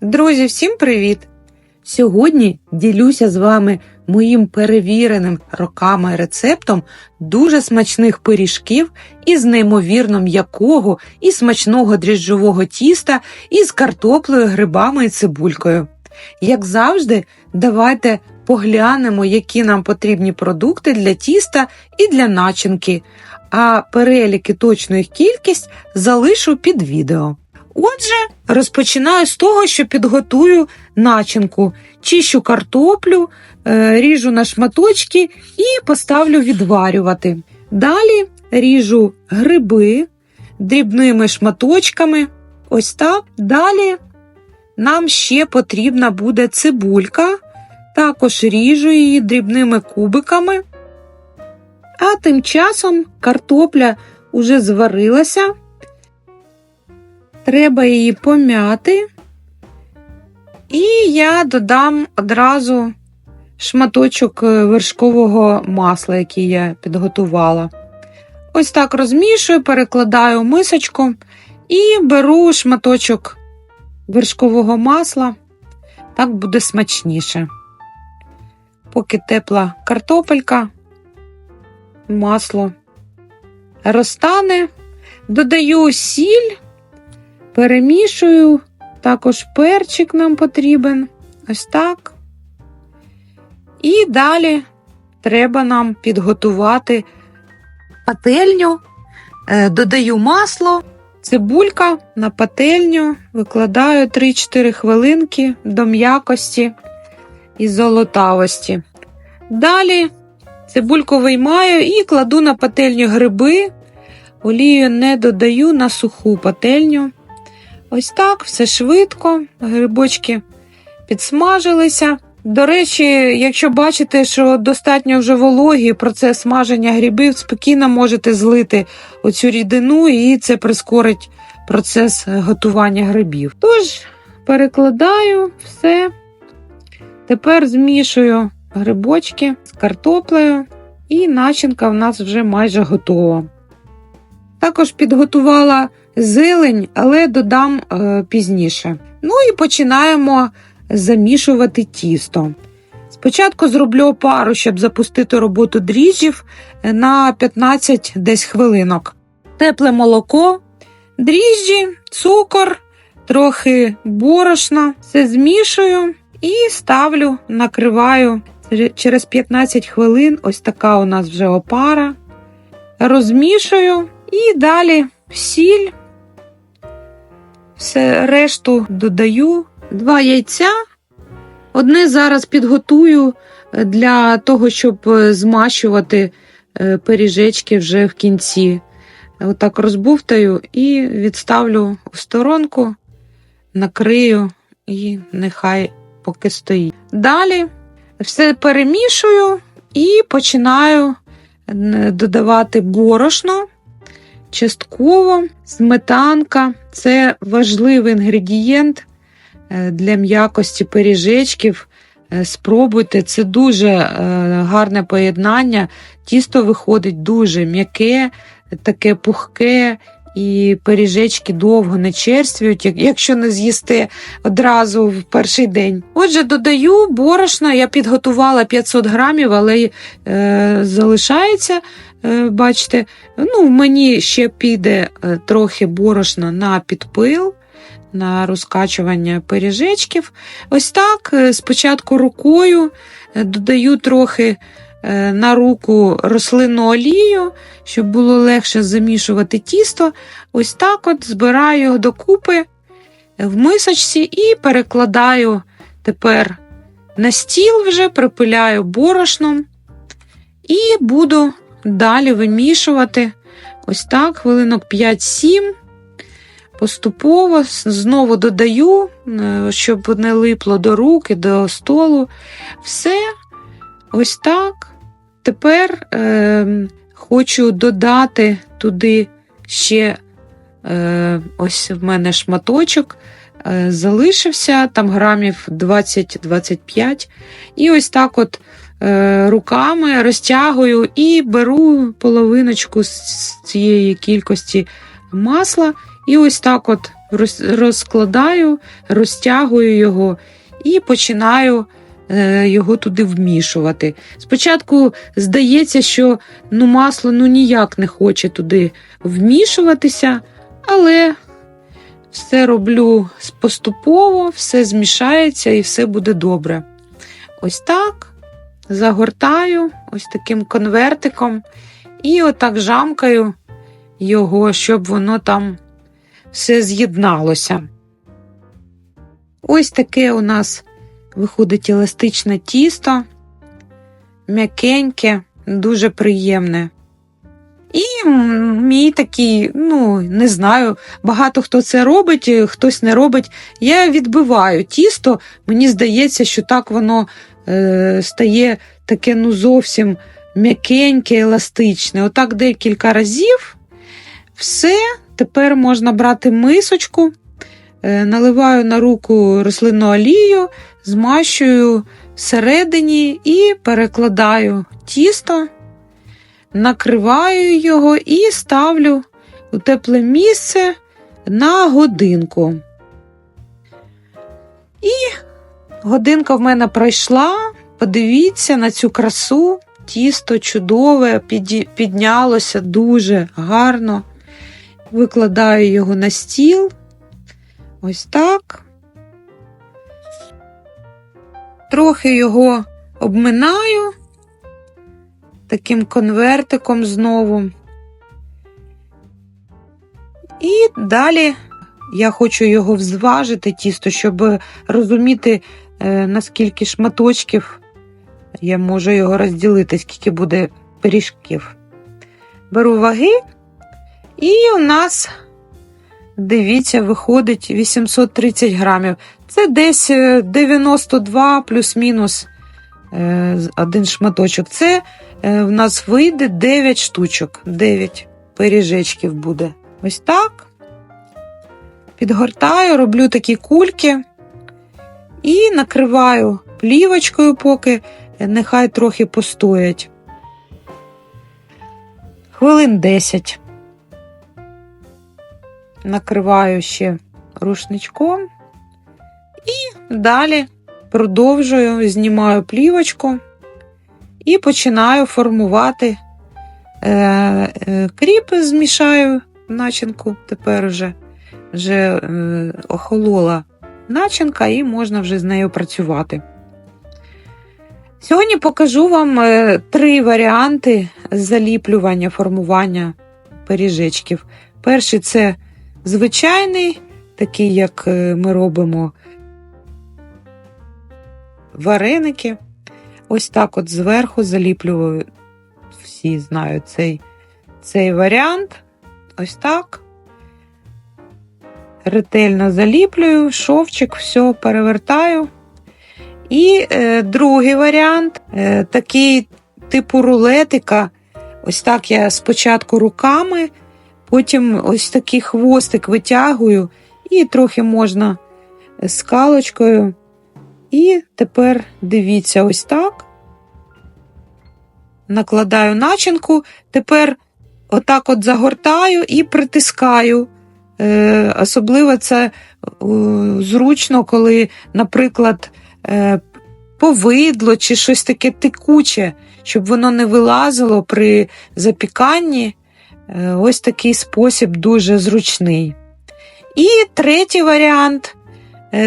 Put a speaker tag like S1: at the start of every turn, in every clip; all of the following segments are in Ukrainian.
S1: Друзі, всім привіт! Сьогодні ділюся з вами моїм перевіреним роками рецептом дуже смачних пиріжків із неймовірно м'якого і смачного дріжджового тіста із картоплею, грибами і цибулькою. Як завжди, давайте поглянемо, які нам потрібні продукти для тіста і для начинки, а перелік і точну їх кількість залишу під відео. Отже, розпочинаю з того, що підготую начинку, чищу картоплю, е, ріжу на шматочки і поставлю відварювати. Далі ріжу гриби дрібними шматочками. Ось так. Далі нам ще потрібна буде цибулька, також ріжу її дрібними кубиками. А тим часом картопля уже зварилася. Треба її пом'яти, і я додам одразу шматочок е, вершкового масла, який я підготувала. Ось так розмішую, перекладаю мисочку і беру шматочок вершкового масла, так буде смачніше. Поки тепла картопелька, масло розтане, додаю сіль. Перемішую, також перчик нам потрібен. Ось так. І далі треба нам підготувати пательню, Е, додаю масло, цибулька на пательню, викладаю 3-4 хвилинки до м'якості і золотавості. Далі цибульку виймаю і кладу на пательню гриби, олію не додаю на суху пательню. Ось так, все швидко, грибочки підсмажилися. До речі, якщо бачите, що достатньо вже вологі, процес смаження грибів, спокійно можете злити оцю рідину, і це прискорить процес готування грибів. Тож, перекладаю все. Тепер змішую грибочки з картоплею, і начинка в нас вже майже готова. Також підготувала зелень, але додам е, пізніше. Ну і починаємо замішувати тісто. Спочатку зроблю опару, щоб запустити роботу дріжджів на 15 десь хвилинок. Тепле молоко, дріжджі, цукор, трохи борошна. Все змішую і ставлю, накриваю через 15 хвилин. Ось така у нас вже опара. Розмішую і далі сіль. Все решту додаю два яйця. Одне зараз підготую для того, щоб змащувати е, пиріжечки вже в кінці. Отак розбувтаю і відставлю в сторонку, накрию і нехай поки стоїть. Далі все перемішую і починаю додавати борошно. Частково сметанка це важливий інгредієнт е, для м'якості пиріжечків. Е, спробуйте, це дуже е, гарне поєднання. Тісто виходить дуже м'яке, таке пухке, і пиріжечки довго не черствують, якщо не з'їсте одразу в перший день. Отже, додаю борошна, я підготувала 500 грамів, але е, залишається. Бачите, ну, мені ще піде е, трохи борошна на підпил, на розкачування пиріжечків. Ось так, е, спочатку рукою е, додаю трохи на руку рослинну олію, щоб було легше замішувати тісто. Ось так от збираю його докупи в мисочці і перекладаю тепер на стіл вже, припиляю борошном і буду Далі вимішувати ось так, хвилинок 5-7. Поступово знову додаю, е, щоб не липло до руки, до столу. Все ось так. Тепер е, хочу додати туди ще е, ось в мене шматочок. Е, залишився, там грамів 20-25. І ось так от руками розтягую і беру половиночку з цієї кількості масла, і ось так от розкладаю, розтягую його і починаю е, його туди вмішувати. Спочатку здається, що ну, масло ну, ніяк не хоче туди вмішуватися, але все роблю поступово, все змішається і все буде добре. Ось так загортаю ось таким конвертиком і отак жамкаю його, щоб воно там все з'єдналося. Ось таке у нас виходить еластичне тісто, м'якеньке, дуже приємне. І мій такий, ну, не знаю, багато хто це робить, хтось не робить. Я відбиваю тісто, мені здається, що так воно е, стає таке ну зовсім м'якеньке, еластичне. Отак декілька разів. Все, тепер можна брати мисочку, е, наливаю на руку рослинну олію, змащую всередині і перекладаю тісто, накриваю його і ставлю у тепле місце на годинку. І годинка в мене пройшла. Подивіться на цю красу. Тісто чудове, піднялося дуже гарно. Викладаю його на стіл. Ось так. Трохи його обминаю таким конвертиком знову. І далі я хочу його взважити, тісто, щоб розуміти, е, наскільки шматочків я можу його розділити, скільки буде пиріжків. Беру ваги, і у нас, дивіться, виходить 830 грамів. Це десь е, 92 плюс-мінус е, один шматочок. Це е, в нас вийде 9 штучок, 9 пиріжечків буде. Ось так. Підгортаю, роблю такі кульки і накриваю плівочкою, поки нехай трохи постоять. Хвилин 10. Накриваю ще рушничком і далі продовжую, знімаю плівочку і починаю формувати е, е, кріп, змішаю начинку. Тепер вже, вже е, охолола начинка, і можна вже з нею працювати. Сьогодні покажу вам е, три варіанти заліплювання, формування пиріжечків. Перший це звичайний, такий, як е, ми робимо вареники. Ось так от зверху заліплюю, всі знають цей, цей варіант. Ось так. Ретельно заліплюю, шовчик, все перевертаю. І е, другий варіант е, такий типу рулетика. Ось так я спочатку руками, потім ось такий хвостик витягую, і трохи можна скалочкою. І тепер дивіться, ось так. Накладаю начинку, тепер отак от загортаю і притискаю. Е, особливо це е, зручно, коли, наприклад, е, повидло чи щось таке текуче, щоб воно не вилазило при запіканні. Ось такий спосіб дуже зручний. І третій варіант.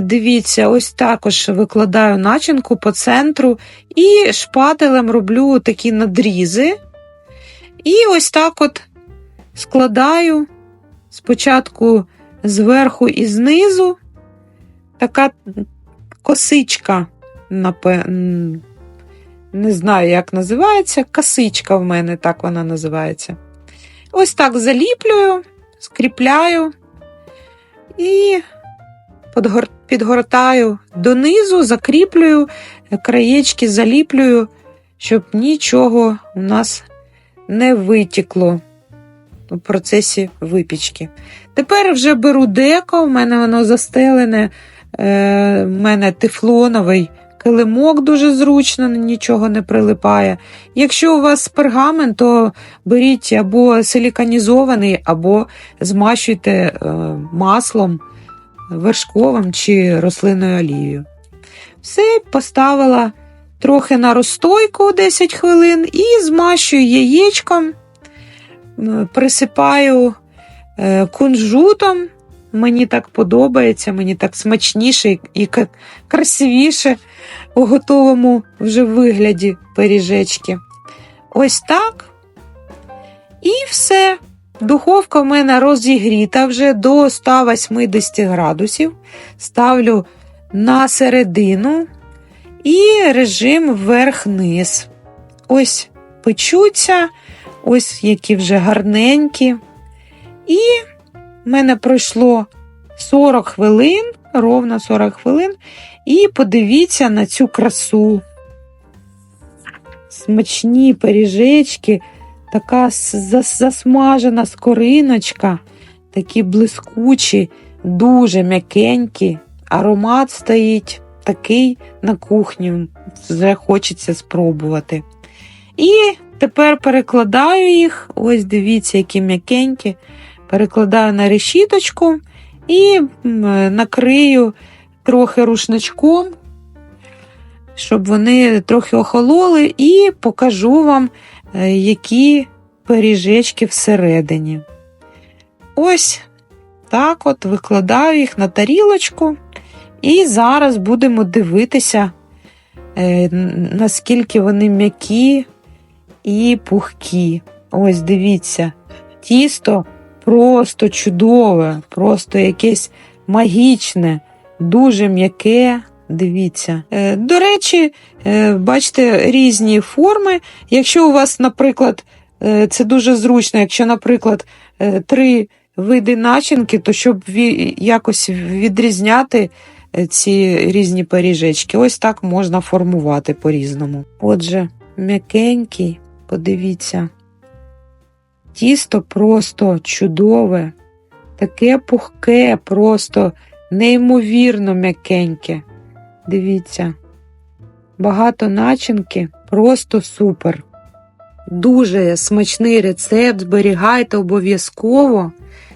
S1: Дивіться, ось також викладаю начинку по центру і шпателем роблю такі надрізи. І ось так от складаю спочатку зверху і знизу. Така косичка, не знаю, як називається, косичка в мене, так вона називається. Ось так заліплюю, скріпляю і підгортаю донизу, закріплюю, краєчки заліплюю, щоб нічого у нас не витікло процесі випічки. Тепер вже беру деко, в мене воно застелене, е, в мене тефлоновий килимок дуже зручно, нічого не прилипає. Якщо у вас пергамент, то беріть або силіканізований, або змащуйте е, маслом вершковим чи рослинною олією. Все, поставила трохи на розстойку 10 хвилин і змащую яєчком, присипаю е, кунжутом. Мені так подобається, мені так смачніше і красивіше у готовому вже вигляді пиріжечки. Ось так. І все. Духовка в мене розігріта вже до 180 градусів. Ставлю на середину і режим вверх-низ. Ось печуться, ось які вже гарненькі. І в мене пройшло 40 хвилин, ровно 40 хвилин. І подивіться на цю красу. Смачні пиріжечки, така засмажена скориночка, такі блискучі, дуже м'якенькі. Аромат стоїть такий на кухні, вже хочеться спробувати. І тепер перекладаю їх. Ось дивіться, які м'якенькі. Перекладаю на решіточку і накрию трохи рушничком, щоб вони трохи охололи, і покажу вам, е, які пиріжечки всередині. Ось так от викладаю їх на тарілочку. І зараз будемо дивитися, е, наскільки вони м'які і пухкі. Ось дивіться, тісто просто чудове, просто якесь магічне, дуже м'яке. Дивіться. Е, До речі, е, бачите різні форми. Якщо у вас, наприклад, е, це дуже зручно, якщо, наприклад, три види начинки, то щоб якось відрізняти ці різні пиріжечки, ось так можна формувати по-різному. Отже, м'якенький, подивіться. Тісто просто чудове, таке пухке, просто неймовірно м'якеньке. Дивіться, багато начинки, просто супер. Дуже смачний рецепт, зберігайте обов'язково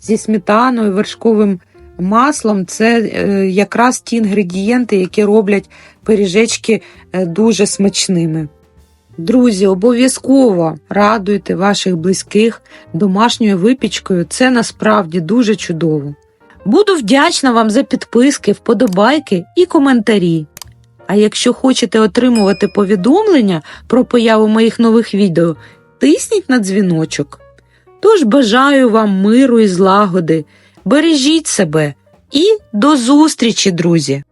S1: зі сметаною, вершковим маслом. Це е, якраз ті інгредієнти, які роблять пиріжечки е, дуже смачними. Друзі, обов'язково радуйте ваших близьких домашньою випічкою. Це насправді дуже чудово. Буду вдячна вам за підписки, вподобайки і коментарі. А якщо хочете отримувати повідомлення про появу моїх нових відео, тисніть на дзвіночок. Тож бажаю вам миру і злагоди, бережіть себе і до зустрічі, друзі!